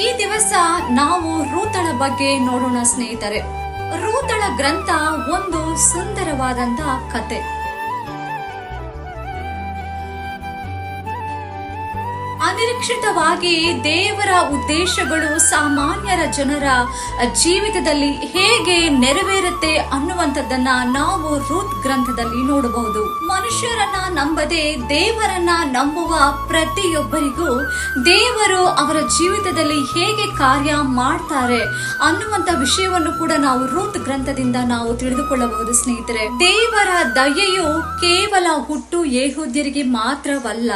ಈ ದಿವಸ ನಾವು ರೂತಳ ಬಗ್ಗೆ ನೋಡೋಣ ಸ್ನೇಹಿತರೆ. ರೂತಳ ಗ್ರಂಥ ಒಂದು ಸುಂದರವಾದಂತಹ ಕತೆ. ಅನಿರೀಕ್ಷಿತವಾಗಿ ದೇವರ ಉದ್ದೇಶಗಳು ಸಾಮಾನ್ಯರ ಜನರ ಜೀವಿತದಲ್ಲಿ ಹೇಗೆ ನೆರವೇರುತ್ತೆ ಅನ್ನುವಂಥದ್ದನ್ನ ನಾವು ರೂತ್ ಗ್ರಂಥದಲ್ಲಿ ನೋಡಬಹುದು. ಮನುಷ್ಯರನ್ನ ನಂಬದೆ ದೇವರನ್ನ ನಂಬುವ ಪ್ರತಿಯೊಬ್ಬರಿಗೂ ದೇವರು ಅವರ ಜೀವಿತದಲ್ಲಿ ಹೇಗೆ ಕಾರ್ಯ ಮಾಡ್ತಾರೆ ಅನ್ನುವಂತ ವಿಷಯವನ್ನು ಕೂಡ ನಾವು ರೂತ್ ಗ್ರಂಥದಿಂದ ನಾವು ತಿಳಿದುಕೊಳ್ಳಬಹುದು ಸ್ನೇಹಿತರೆ. ದೇವರ ದಯೆಯು ಕೇವಲ ಹುಟ್ಟು ಏಹುದ್ಯರಿಗೆ ಮಾತ್ರವಲ್ಲ,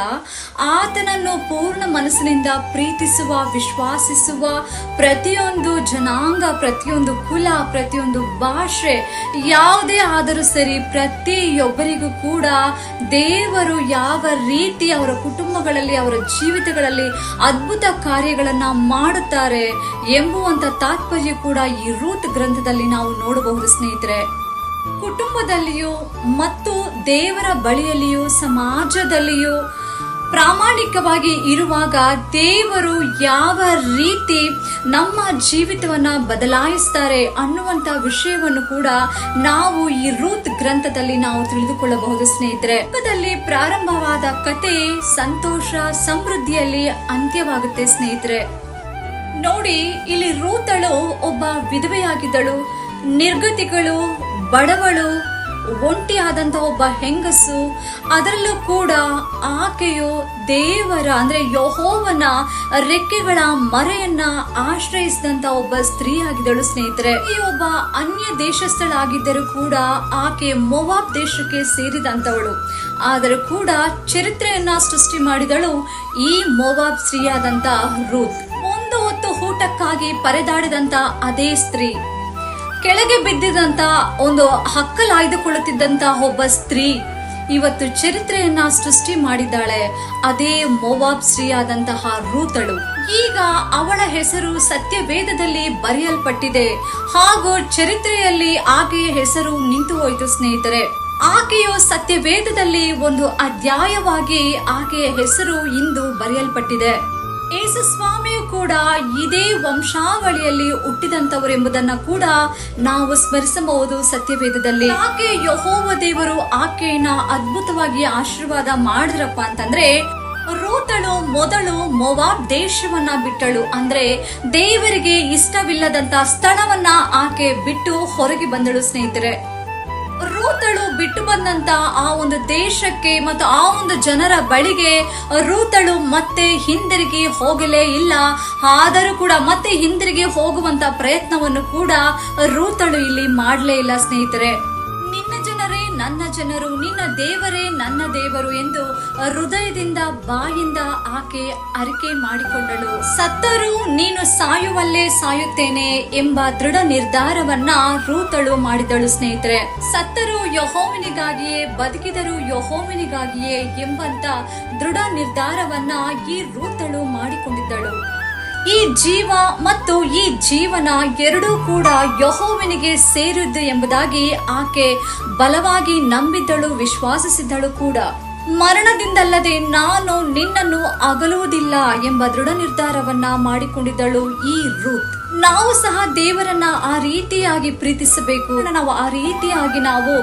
ಆತನನ್ನು ಪೂರ್ಣ ಮನಸ್ಸಿನಿಂದ ಪ್ರೀತಿಸುವ, ವಿಶ್ವಾಸಿಸುವ ಪ್ರತಿಯೊಂದು ಜನಾಂಗ, ಪ್ರತಿಯೊಂದು ಕುಲ, ಪ್ರತಿಯೊಂದು ಭಾಷೆ ಯಾವುದೇ ಆದರೂ ಸರಿ ಪ್ರತಿಯೊಬ್ಬರಿಗೂ ಕೂಡ ದೇವರು ಯಾವ ರೀತಿ ಅವರ ಕುಟುಂಬಗಳಲ್ಲಿ, ಅವರ ಜೀವಿತಗಳಲ್ಲಿ ಅದ್ಭುತ ಕಾರ್ಯಗಳನ್ನು ಮಾಡುತ್ತಾರೆ ಎಂಬುವಂತ ತಾತ್ಪರ್ಯ ಕೂಡ ಈ ರೂತ್ ಗ್ರಂಥದಲ್ಲಿ ನಾವು ನೋಡಬಹುದು, ಸ್ನೇಹಿತರೆ. ಕುಟುಂಬದಲ್ಲಿಯೂ ಮತ್ತು ದೇವರ ಬಳಿಯಲ್ಲಿಯೂ, ಸಮಾಜದಲ್ಲಿಯೂ ಪ್ರಾಮಾಣಿಕವಾಗಿ ಇರುವಾಗ ದೇವರು ಯಾವ ರೀತಿ ನಮ್ಮ ಜೀವಿತವನ್ನ ಬದಲಾಯಿಸ್ತಾರೆ ಅನ್ನುವಂತ ವಿಷಯವನ್ನು ಕೂಡ ನಾವು ಈ ರೂತ್ ಗ್ರಂಥದಲ್ಲಿ ನಾವು ತಿಳಿದುಕೊಳ್ಳಬಹುದು, ಸ್ನೇಹಿತರೆ. ಪಕ್ಕದಲ್ಲಿ ಪ್ರಾರಂಭವಾದ ಕತೆ ಸಂತೋಷ, ಸಮೃದ್ಧಿಯಲ್ಲಿ ಅಂತ್ಯವಾಗುತ್ತೆ, ಸ್ನೇಹಿತರೆ. ನೋಡಿ, ಇಲ್ಲಿ ರೂತಳು ಒಬ್ಬ ವಿಧವೆಯಾಗಿದ್ದಳು. ನಿರ್ಗತಿಗಳು, ಬಡವಳು ಒಂಟಿಯಾದಂತ ಒಬ್ಬ ಹೆಂಗಸು, ಅದರಲ್ಲೂ ಕೂಡ ಆಕೆಯು ದೇವರ, ಅಂದ್ರೆ ಯಹೋವನ ರೆಕ್ಕೆಗಳ ಮರೆಯನ್ನ ಆಶ್ರಯಿಸಿದಂತ ಒಬ್ಬ ಸ್ತ್ರೀ ಆಗಿದ್ದಳು ಸ್ನೇಹಿತರೆ. ಈ ಒಬ್ಬ ಅನ್ಯ ದೇಶಸ್ಥಳಾಗಿದ್ದರೂ ಕೂಡ ಆಕೆ ಮೊವಾಬ್ ದೇಶಕ್ಕೆ ಸೇರಿದಂತವಳು. ಆದರೂ ಕೂಡ ಚರಿತ್ರೆಯನ್ನ ಸೃಷ್ಟಿ ಮಾಡಿದಳು ಈ ಮೊವಾಬ್ ಸ್ತ್ರೀಯಾದಂತ ರೂತ್. ಒಂದು ಹೊತ್ತು ಊಟಕ್ಕಾಗಿ ಪರದಾಡಿದಂತ ಅದೇ ಸ್ತ್ರೀ. ಕೆಳಗೆ ಬಿದ್ದಿದಂತ ಒಂದು ಹಕ್ಕಲ್ ಆಯ್ದುಕೊಳ್ಳುತ್ತಿದ್ದಂತ ಒಬ್ಬ ಸ್ತ್ರೀ ಇವತ್ತು ಚರಿತ್ರೆಯನ್ನ ಸೃಷ್ಟಿ ಮಾಡಿದ್ದಾಳೆ. ಅದೇ ಮೊವಾಬ್ ಸ್ತ್ರೀಯಾದಂತಹ ರೂತಳು. ಈಗ ಅವಳ ಹೆಸರು ಸತ್ಯವೇದದಲ್ಲಿ ಬರೆಯಲ್ಪಟ್ಟಿದೆ. ಹಾಗೂ ಚರಿತ್ರೆಯಲ್ಲಿ ಆಕೆಯ ಹೆಸರು ನಿಂತು ಹೋಯಿತು ಸ್ನೇಹಿತರೆ. ಆಕೆಯು ಸತ್ಯವೇದದಲ್ಲಿ ಒಂದು ಅಧ್ಯಾಯವಾಗಿ ಆಕೆಯ ಹೆಸರು ಇಂದು ಬರೆಯಲ್ಪಟ್ಟಿದೆ. ಯೇಸು ಸ್ವಾಮಿಯು ಕೂಡ ಇದೇ ವಂಶಾವಳಿಯಲ್ಲಿ ಹುಟ್ಟಿದಂತವರು ಎಂಬುದನ್ನ ಕೂಡ ನಾವು ಸ್ಮರಿಸಬಹುದು ಸತ್ಯವೇದದಲ್ಲಿ. ಆಕೆ ಯಹೋವ ದೇವರು ಆಕೆಯನ್ನ ಅದ್ಭುತವಾಗಿ ಆಶೀರ್ವಾದ ಮಾಡಿದ್ರಪ್ಪ ಅಂತಂದ್ರೆ, ರೂತಳು ಮೊದಲು ಮೊವಾಬ್ ದೇಶವನ್ನ ಬಿಟ್ಟಳು. ಅಂದ್ರೆ ದೇವರಿಗೆ ಇಷ್ಟವಿಲ್ಲದಂತ ಸ್ಥಳವನ್ನ ಆಕೆ ಬಿಟ್ಟು ಹೊರಗೆ ಬಂದಳು ಸ್ನೇಹಿತರೆ. ರೂತಳು ಬಿಟ್ಟು ಬಂದಂತ ಆ ಒಂದು ದೇಶಕ್ಕೆ ಮತ್ತು ಆ ಒಂದು ಜನರ ಬಳಿಗೆ ರೂತಳು ಮತ್ತೆ ಹಿಂದಿರುಗಿ ಹೋಗಲೇ ಇಲ್ಲ. ಆದರೂ ಕೂಡ ಮತ್ತೆ ಹಿಂದಿರುಗಿ ಹೋಗುವಂತ ಪ್ರಯತ್ನವನ್ನು ಕೂಡ ರೂತಳು ಇಲ್ಲಿ ಮಾಡಲೇ ಇಲ್ಲ ಸ್ನೇಹಿತರೆ. ನಿನ್ನ ಜನರೇ, ನನ್ನ ಜನರು, ನಿನ್ನ ದೇವರೇ, ನನ್ನ ದೇವರು ಎಂದು ಹೃದಯದಿಂದ ಬಾಯಿಂದ ಆಕೆ ಅರಿಕೆ ಮಾಡಿಕೊಂಡಳು. ಸತ್ತರೂ ನೀನು ಸಾಯುವಲ್ಲೇ ಸಾಯುತ್ತೇನೆ ಎಂಬ ದೃಢ ನಿರ್ಧಾರವನ್ನ ರೂತಳು ಮಾಡಿದಳು ಸ್ನೇಹಿತರೆ. ಸತ್ತರು ಯಹೋವಿನಿಗಾಗಿಯೇ, ಬದುಕಿದರು ಯಹೋವಿನಿಗಾಗಿಯೇ ಎಂಬಂತ ದೃಢ ನಿರ್ಧಾರವನ್ನ ಈ ರೂತಳು ಮಾಡಿಕೊಂಡಿದ್ದಳು. ಈ ಜೀವ ಮತ್ತು ಈ ಜೀವನ ಎರಡೂ ಕೂಡ ಯಹೋವನಿಗೆ ಸೇರಿದ್ದು ಎಂಬುದಾಗಿ ಆಕೆ ಬಲವಾಗಿ ನಂಬಿದ್ದಳು, ವಿಶ್ವಾಸಿಸಿದ್ದಳು ಕೂಡ. ಮರಣದಿಂದಲ್ಲದೆ ನಾನು ನಿನ್ನನ್ನು ಅಗಲುವುದಿಲ್ಲ ಎಂಬ ದೃಢ ನಿರ್ಧಾರವನ್ನ ಮಾಡಿಕೊಂಡಿದ್ದಳು ಈ ರೂತ್. ನಾವು ಸಹ ದೇವರನ್ನ ಆ ರೀತಿಯಾಗಿ ಪ್ರೀತಿಸಬೇಕು. ನಾವು ಆ ರೀತಿಯಾಗಿ ನಾವು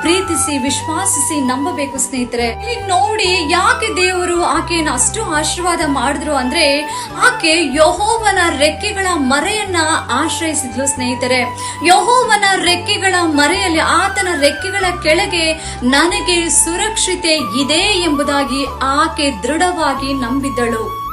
ಪ್ರೀತಿಸಿ, ವಿಶ್ವಾಸಿಸಿ ನಂಬಬೇಕು ಸ್ನೇಹಿತರೆ. ನೋಡಿ ಯಾಕೆ ದೇವರು ಆಕೆಯನ್ನು ಅಷ್ಟು ಆಶೀರ್ವಾದ ಮಾಡಿದ್ರು ಅಂದ್ರೆ, ಆಕೆ ಯಹೋವನ ರೆಕ್ಕೆಗಳ ಮರೆಯನ್ನ ಆಶ್ರಯಿಸಿದ್ಲು ಸ್ನೇಹಿತರೆ. ಯಹೋವನ ರೆಕ್ಕೆಗಳ ಮರೆಯಲ್ಲಿ ಆತನ ರೆಕ್ಕೆಗಳ ಕೆಳಗೆ ನನಗೆ ಸುರಕ್ಷತೆ ಇದೆ ಎಂಬುದಾಗಿ ಆಕೆ ದೃಢವಾಗಿ ನಂಬಿದ್ದಳು.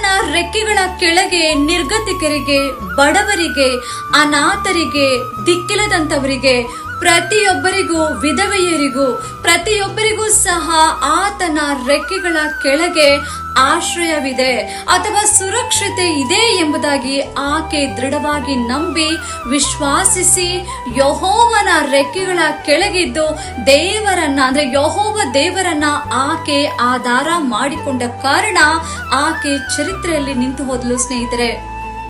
ಆತನ ರೆಕ್ಕೆಗಳ ಕೆಳಗೆ ನಿರ್ಗತಿಕರಿಗೆ ಬಡವರಿಗೆ ಅನಾಥರಿಗೆ ದಿಕ್ಕಿಲ್ಲದಂತವರಿಗೆ ಪ್ರತಿಯೊಬ್ಬರಿಗೂ, ವಿಧವೆಯರಿಗೂ, ಪ್ರತಿಯೊಬ್ಬರಿಗೂ ಸಹ ಆತನ ರೆಕ್ಕೆಗಳ ಕೆಳಗೆ ಆಶ್ರಯವಿದೆ ಅಥವಾ ಸುರಕ್ಷತೆ ಇದೆ ಎಂಬುದಾಗಿ ಆಕೆ ದೃಢವಾಗಿ ನಂಬಿ, ವಿಶ್ವಾಸಿಸಿ ಯಹೋವನ ರೆಕ್ಕೆಗಳ ಕೆಳಗಿದ್ದು ದೇವರನ್ನ, ಅಂದ್ರೆ ಯಹೋವ ದೇವರನ್ನ ಆಕೆ ಆಧಾರ ಮಾಡಿಕೊಂಡ ಕಾರಣ ಆಕೆ ಚರಿತ್ರೆಯಲ್ಲಿ ನಿಂತು ಹೋದಲು ಸ್ನೇಹಿತರೆ.